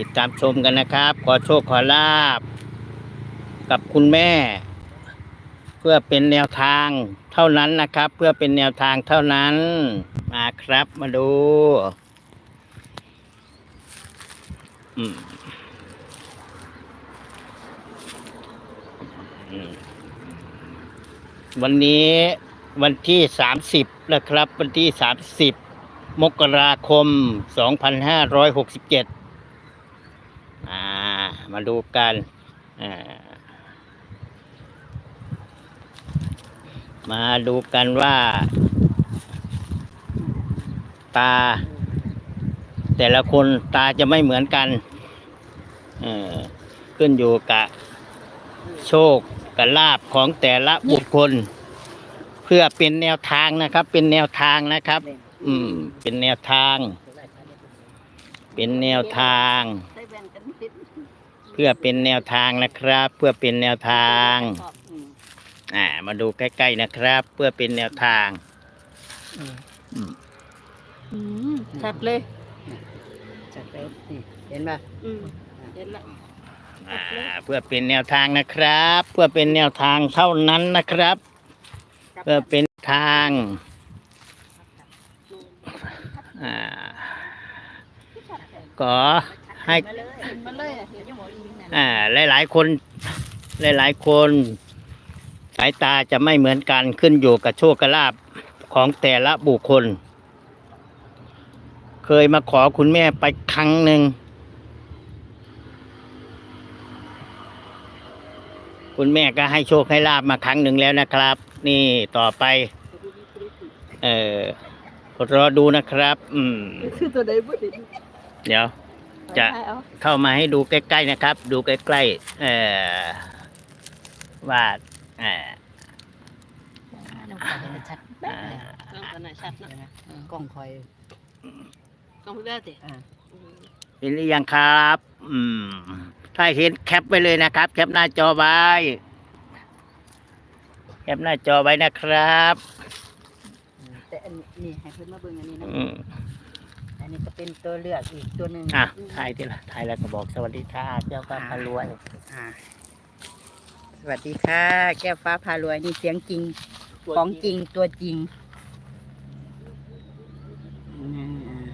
ติดตามชมกันนะครับ ขอโชคขอลาบ กับคุณแม่ เพื่อเป็นแนวทางเท่านั้นนะครับ เพื่อเป็นแนวทางเท่านั้น มาครับมาดูอืมวันนี้วันที่สามสิบนะครับ วันที่สามสิบมกราคมสองพันห้าร้อยหกสิบเจ็ด อ่า มาดูกันอ่ามาดูกันว่าตา แต่ละคนตาจะไม่เหมือนกันเออขึ้นอยู่กับโชคกับลาบของแต่ละบุคคล เพื่อเป็นแนวทางนะครับ เป็นแนวทางนะครับ อืม เป็นแนวทาง เป็นแนวทาง เพื่อเป็นแนวทางนะครับ เพื่อเป็นแนวทางอ่ามาดูใกล้ๆนะครับ เพื่อเป็นแนวทางอืมอืมชัดเลยจัดไปนี่เห็นป่ะอืมเห็นละอ่าเพื่อเป็นแนวทางนะครับ เพื่อเป็นแนวทางเท่านั้นนะครับ เพื่อเป็นทางอ่าก็ ให้เห็นมาเลยอะเห็นยังหมออีนั่นอ่าหลายๆคนหลายๆคนสายตาจะไม่เหมือนกันขึ้นอยู่กับโชคลาภของแต่ละบุคคล เคยมาขอคุณแม่ไปครั้งหนึ่งคุณแม่ก็ให้โชคให้ลาบมาครั้งหนึ่งแล้วนะครับ นี่ต่อไป เออรอดูนะครับ อืม คือตัวใดบ่เห็นเดี๋ยว จะเอาเข้ามาให้ดูใกล้ๆนะครับ ดูใกล้ๆเอ่อว่าเอ่อน้ำตาเห็นชัดแป๊ะเลยต้องตัวไหนชัดเนาะกล้องคอยต้องพูดได้สิอ่าเห็นหรือยังครับ อืม ถ้าเห็นแคปไว้เลยนะครับ แคปหน้าจอไว้ แคปหน้าจอไว้นะครับ แต่อันนี้ให้เพิ่นมาเบิ่งอันนี้นะ อืมอันนี้ก็เป็นตัวเลือกอีกตัวหนึ่งอะถ่ายทีละถ่ายแล้วก็บอกสวัสดีค่ะเจ้าฟ้าพารวยอ่าสวัสดีค่ะ แก้วฟ้าพารวยนี่เสียงจริง ของจริงตัวจริงอ่า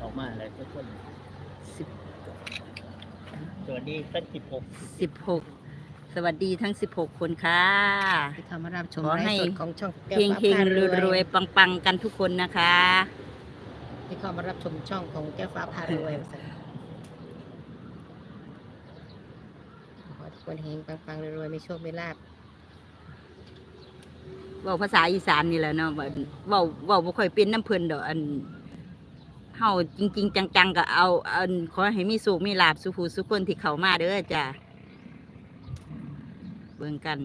ออกมาเลยทุกคนสิบสวัสดีท่านสิบหกสิบหก สวัสดีทั้งสิบหกคนค่ะที่เข้ามารับชมขอไลให้ฟ์สดของช่องแก้วเฮงฟ้าเฮงพารรวยๆปังๆ กันทุกคนนะคะ ที่เข้ามารับชมช่องของแก้วฟ้าพารวยขอให้ทุกคนเฮงปังๆรวยๆมีโชคมีลาบเว้าภาษาอีสานนี่แหละเนาะเว้าเว้าเว้าบ่ค่อยเป็นน้ำเพิ่นดอกอันเฮาจริง ๆ จังๆก็เอาอันขอให้มีสุขมีลาบสุขสุขคนที่เข้ามาเด้อจ้ะ เบิ่งกัน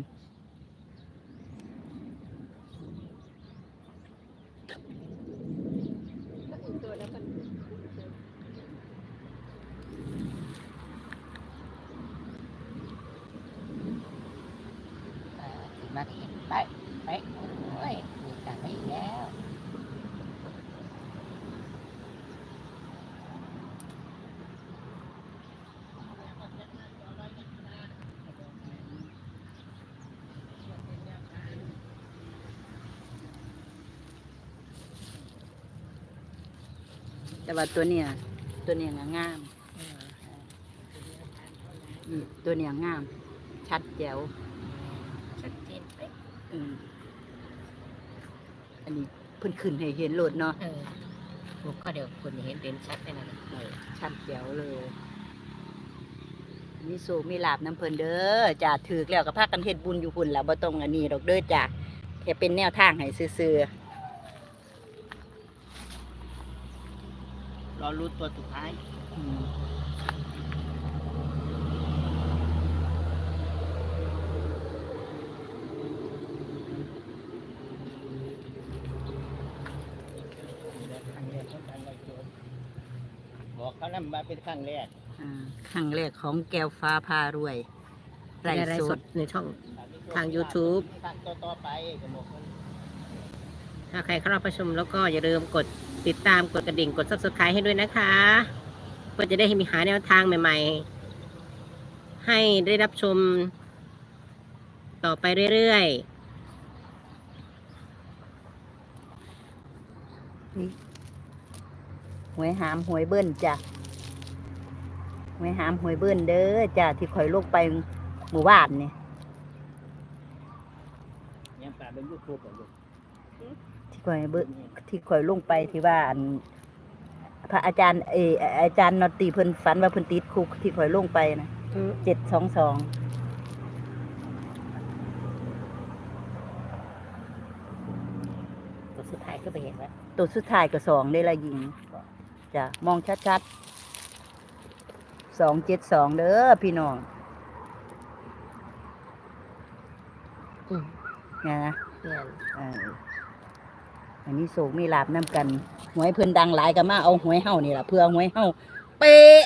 มาเห็นไปไปโอ้ยมีการไปอีกแล้ว แต่ว่าตัวเนี้ยตัวเนี้ยน่ะงามอืมตัวเนี้ยงาม ชัดแจ๋วชัดเจนไปอืมอันนี้เพิ่นขึ้นให้เห็นโลดเนาะเออผมก็เดี๋ยวคนเห็นเด่นชัดไปนะเออชัดแจ๋วเลย มีสูมีลาบน้ำเพิ่นเด้อจ้าถือแล้วก็พากันเฮ็ดบุญอยู่พุ่นแล้วบ่ต้องอันนี้ดอกเด้อจ้าแค่เป็นแนวทางให้ซื่อ รอรู้ตัวสุดท้ายๆอืมบอกเขานั่นมาเป็นครั้งแรกอ่าครั้งแรกของแก้วฟ้าพารวยไร่ในไลฟ์สสดดในช่อง ทาง YouTube ทางต่อๆไปก็บอกว่า ถ้าใครเข้ารับประชมแล้วก็อย่าลืมกด ติดติดตามกดกระดิ่งกด subscribe ให้ด้วยนะคะ เพื่อจะได้ให้มีหาแนวทางใหม่ ๆ ให้ได้รับชม ต่อไปเรื่อยหวยหามหวยเบิ้นจ้ะหวยหามหวยเบิ้นเด้อจ้ะที่ข่อยลงไปหมู่บ้านเนี่ยยังปลาเป็นยูทูบอยู่ที่ ข่อยเบิ้นที่ข่อยลงไปที่ว่าอันพระอาจารย์เอออาจารย์นอตตีเพิ่นฝันว่าเพิ่นติดคุกที่ข่อยลงไปนะๆอืมเจ็ดสองสองตัวสุดท้ายก็ไปเห็นแล้วตัวสุดท้ายก็สองได้ละยิงจ้ะมองชัดๆสองเจ็ดสองเด้อพี่น้องอืมนะนะเพื่อนเอันนี้โศกมีลาบน้ำกันหวยเพิ่นดังหลายก็มาเอาหวยเฮานี่ล่ะเพื่อหวยเฮาเป๊ะ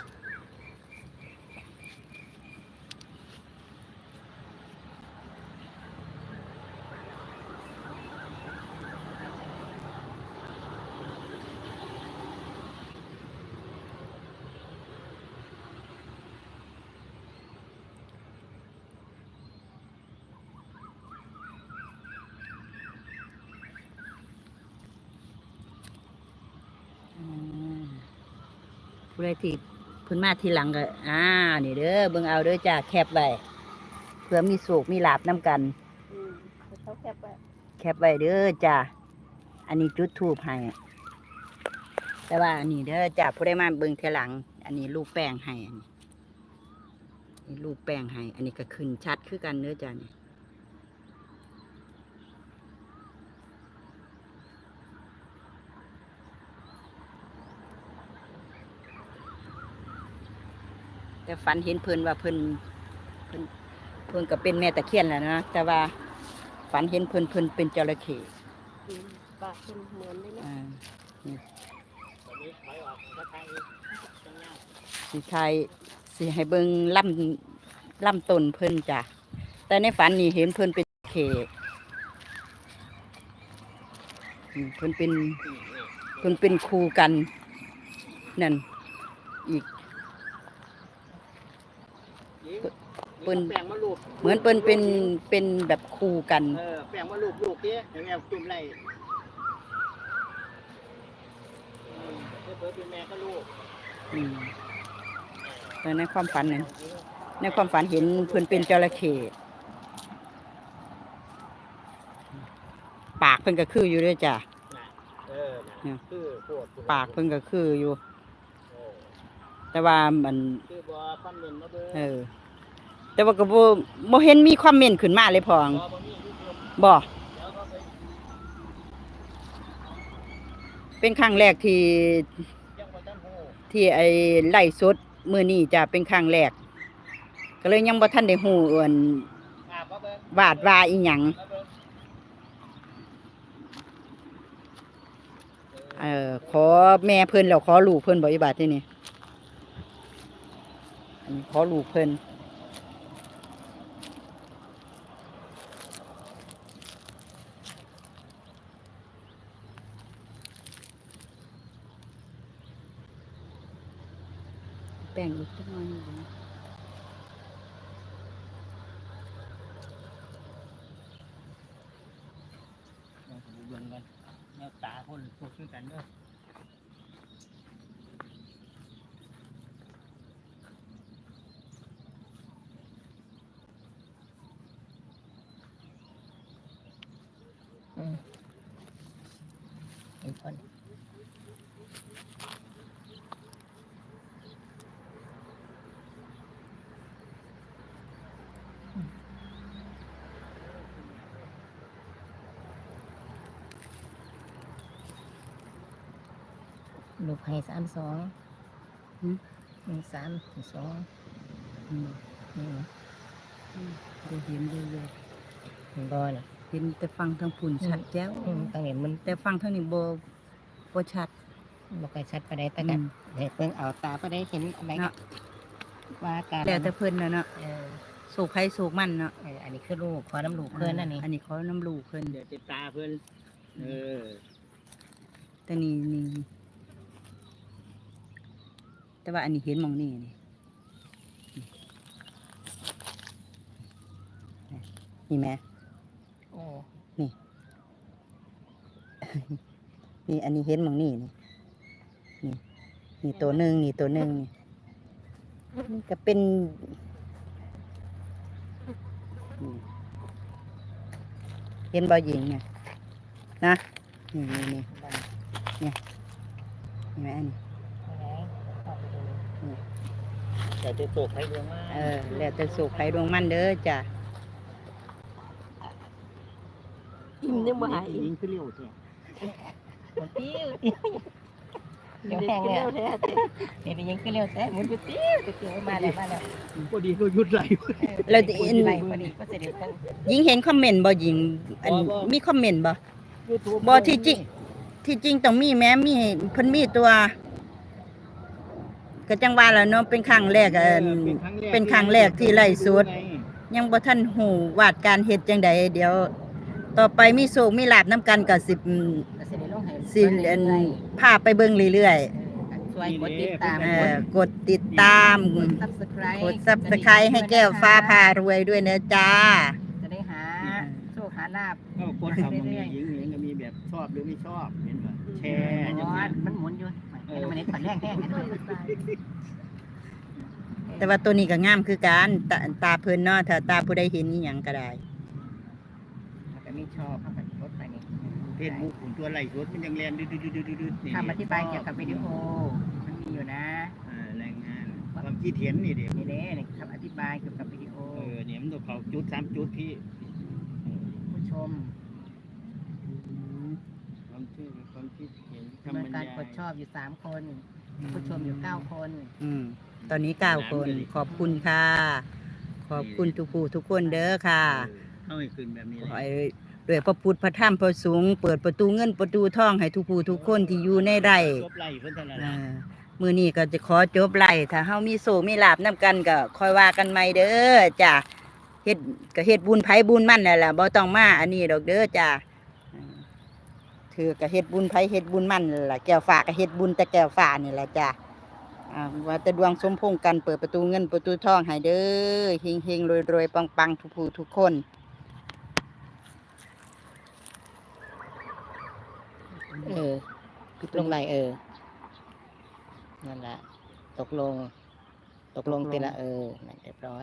ผู้ใดที่เพิ่นมาทีหลังก็อ่านี่เด้อเบิ่งเอาเด้อจ้าแคบไว้เพื่อมีโศกมีลาบน้ำกัน อืมเขาแคบไปแคปไว้เด้อจ้าอันนี้จุดทูบให้แต่ว่าอันนี้เด้อจ้าผู้ได้มาเบิ่งเทอหลัง อันนี้ลูกแป้งให้อันนี้นี่ลูกแป้งให้ อันนี้ก็ขึ้นชัดคือกันเด้อจ้านี่ แต่ฝันเห็นเพิ่นว่าเพิ่นเพิ่นเพิ่นก็เป็นแม่ตะเคียนแหละนะแต่ว่าฝันเห็นเพิ่นเพิ่นเป็นจระเข้อืมปากเป็นเหมือนเลยนะอ่าตอนนี้ถอยออกก็ทางจังหน้าสิชายสิให้เบิ่งล่ำล่ำต้นเพิ่นจ้ะแต่ในฝันนี่เห็นเพิ่นเป็นเขอืมเพิ่นเป็นเพิ่นเป็นครูกันนั่น อีก เปิ้นแปลงมาลูกเหมือนเพิ่นเป็นเป็นแบบครูกัน เออแปลงมาลูกลูกเนี้ยเดี๋ยวแม่จุ่มไรอืมเพื่อเป็นแม่ก็ลูกอืมแต่ในความฝันนั้นในความฝันเห็นเพิ่นเป็นจระเข้ปากเพิ่นก็คืออยู่ด้วยจ้ะเออเนี่ยคือพวกปากเพิ่นก็คืออยู่เออแต่ว่ามัน คือบ่คอมเมนต์มาเบิ่ง เออ แต่ว่าก็บ่บ่เห็นมีความเมนต์ขึ้นมาเลยพองบ่บ่มียูทูบบ่เป็นครั้งแรกที่ที่ไอ้ไล่สดมือนี้จะเป็นครั้งแรก ก็เลยยังบ่ทันได้ฮู้เอิ่นอ่าบ่เบิ่งวาดว่าอีหยังเออขอแม่เพิ่นแล้วขอลูกเพิ่นบ่อีบาดที่นี่ขอลูกเพิ่นแป้งอีกจักหน่อยหนึ่งนะ เดี๋ยวผมเบิ่งกันแนวตา คนพวกคือกันเด้อ ลูกให้สามสองหืมหนึ่งสามหนึ่งสองอืมนี่นะดูเห็นเยอะเห็นบอน่ะๆเห็นแต่ฟังทางพุ่นชัดแจ้วอืมตรงนี้มันแต่ฟังทางนี้บ่บ่ชัดบอกใครชัดไปได้แต่กันอืมเด็กเพิ่งเอาตาไปได้เห็นอะไรเนาะว่าการแต่แต่เพิ่นน่ะเนาะเออสูกไผสูกมันเนาะเอออันนี้คือลูกขอน้ำลูกเพื่อนนั่นนี่อันนี้เขาน้ำลูกเพิ่นเดี๋ยวติดตาเพิ่นเออแต่ตัวนี้นี่ แต่ว่าอันนี้เห็นหมองนี่นี่นี่แหม่โอ้นี่อันนี้เห็นหมองนี่นี่นี่นี่ตัวหนึ่งนี่ตัวหนึ่งนี่นี่ก็เป็นนี่เห็นบ่หญิงเนี่ยนะนี่นี่นี่เนี่ยเห็นไหมอันนี้ แต่จะโศกให้ดวงมากเออแล้วแต่สุขใครดวงมันเด้อจ้ะอิ่มยังบ่หายยิงขึ้นเร็วเท่หมุนติ้วเดี๋ยวแห้งแล้วแท้เต้เดี๋ยวยังขึ้นเร็วแต่หมุนอยู่ติ้วติ้วมาแล้วมาแล้วพอดีก็ยุดไหลแล้วจะหมุอินนไปพอดีก็เสร็จแล้วหญิงเห็นคอมเมนต์บ่หญิงอันมีคอมเมนต์บ่บ่ที่จริงที่จริงต้องมีแม้มีเพิ่นมีตัว ก็จังว่าแล้วเนาะเป็นครั้งแรกอะเป็นครั้งแรกที่ไล่สดยังบ่ทันหูวาดการเฮ็ดจังใดเดี๋ยว ต่อไปมีโศกมีลาบน้ำกันก็สิอืมก็เสร็จแล้วลงให้สิอันพาไปเบิ่งเรื่อยช่วยกดติดตามๆเอ่อกดติดตาม กด subscribe กด Subscribe ให้แก้วฟ้าพารวยด้วยนะจ้า จะได้หาโชคหาลาบก็กดทำตรงนี้ยิงยิงก็มีแบบชอบหรือไม่ชอบเห็นป่ะแชร์อ๋จังอซี่มันหมุนอยู่ มันในขอนแรงแห้งกันด้วยแต่ว่าตัวนี้ก็งามคือกันตาตาเพิ่นเนาะถ้าตาผู้ใดเห็นอีหยังก็ได้แต่ไม่ชอบเขาก็กดไปนี่เฟซบุ๊กของตัวไหลสดมันยังแรงดืดๆๆๆนี่คำอธิบายเกี่ยวกับวิดีโอ มันมีอยู่นะเออแรงงานความคิดเห็นนี่เดี๋ยวนี่เด้นี่คำอธิบายเกี่ยวกับวิดีโอ เออเนี่ยมันต้องเขาจุดสามจุดพี่ผู้ชมความชื่อ ความคิดเห็นจำนวนการกดชอบอยู่สามคน ผู้ชมอยู่เก้าคน อืม ตอนนี้เก้าคน ขอบคุณค่ะ ขอบคุณทุกผู้ทุกคนเด้อค่ะเข้าให้ขึ้นแบบนี้ขอเลยให้ด้วยพระพุทธพระธรรมพระสงฆ์เปิดประตูเงินประตูทองให้ทุกผู้ทุกคนที่อยู่ในไร่จบไหลเพิ่นเท่านั้นเอ่นะอมือนี้ก็จะขอจบไร่ถ้าเฮามีโศกมีลาบนํกันก็คอยว่ากันใหม่เด้อจ้ะเฮ็ดก็เฮ็ดบุญไผบุญมันนั่นล่ะบ่ต้องมาอันนี้ดอกเด้อจ้ะเออ ถือก็เฮ็ดบุญไผเฮ็ดบุญมันนั่นล่ะแก้วฟ้าก็เฮ็ดบุญแต่แก้วฟ้านี่แหละจ้ะอ่าว่าแต่ดวงสมพงษ์กันเปิดประตูเงินประตูทองให้เด้อเฮงเฮงรวยรวยปังปังทุกผู้ทุกคนเออลงไหลเออ นั่นแหละ ตกลง ตกลงทีละเออนั่นเรียบร้อย